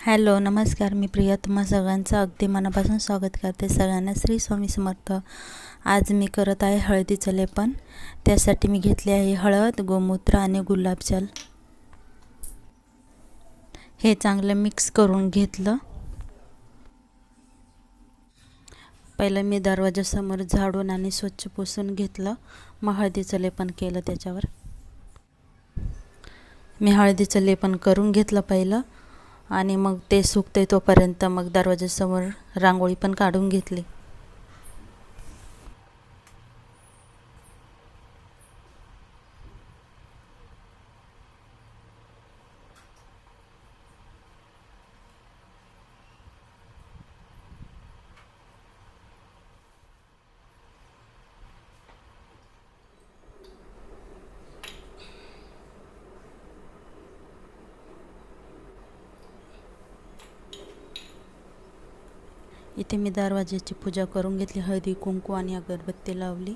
Hello नमस्कार मी प्रिया. तुम्हा सगळ्यांचं अगदी मनापासून स्वागत करते. सगळ्यांना श्री स्वामी समर्थ. आज मी करत आहे हळदीचं लेपन. त्यासाठी मी घेतले आहे हळद गोमूत्र आणि गुलाबजल हे चांगलं मिक्स करून घेतलं. पहिलं मी दरवाजासमोर झाडून आणि स्वच्छ पुसून घेतलं. मग हळदीचं लेपन केलं त्याच्यावर. मी हळदीचं लेपन करून घेतलं पहिलं. आणि मग ते सुकते तोपर्यंत मग दरवाजासमोर रांगोळी पण काढून घेतली. इथे मी दरवाज्याची पूजा करून घेतली. हळदी कुंकू आणि अगरबत्ती लावली.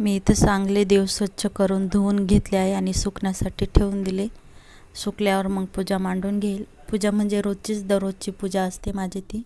मी इथं चांगले देव स्वच्छ करून धुवून घेतले आहे आणि सुकण्यासाठी ठेवून दिले. सुकल्यावर मग पूजा मांडून घेईल. पूजा म्हणजे रोजचीच दररोजची पूजा असते माझी ती.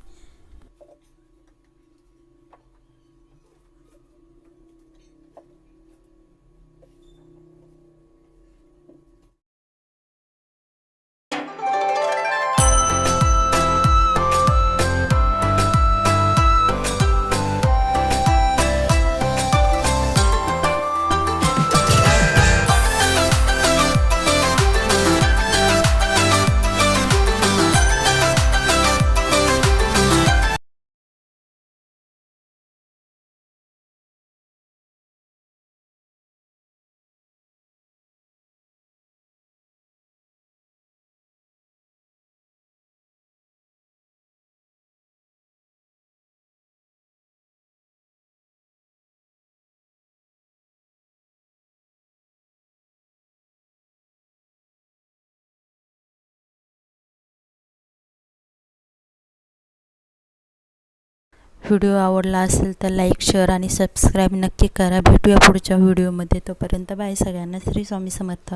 व्हिडिओ आवडला असेल तर लाईक शेअर आणि सबस्क्राईब नक्की करा. भेटूया पुढच्या व्हिडिओमध्ये. तोपर्यंत बाय सगळ्यांना. श्री स्वामी समर्थ.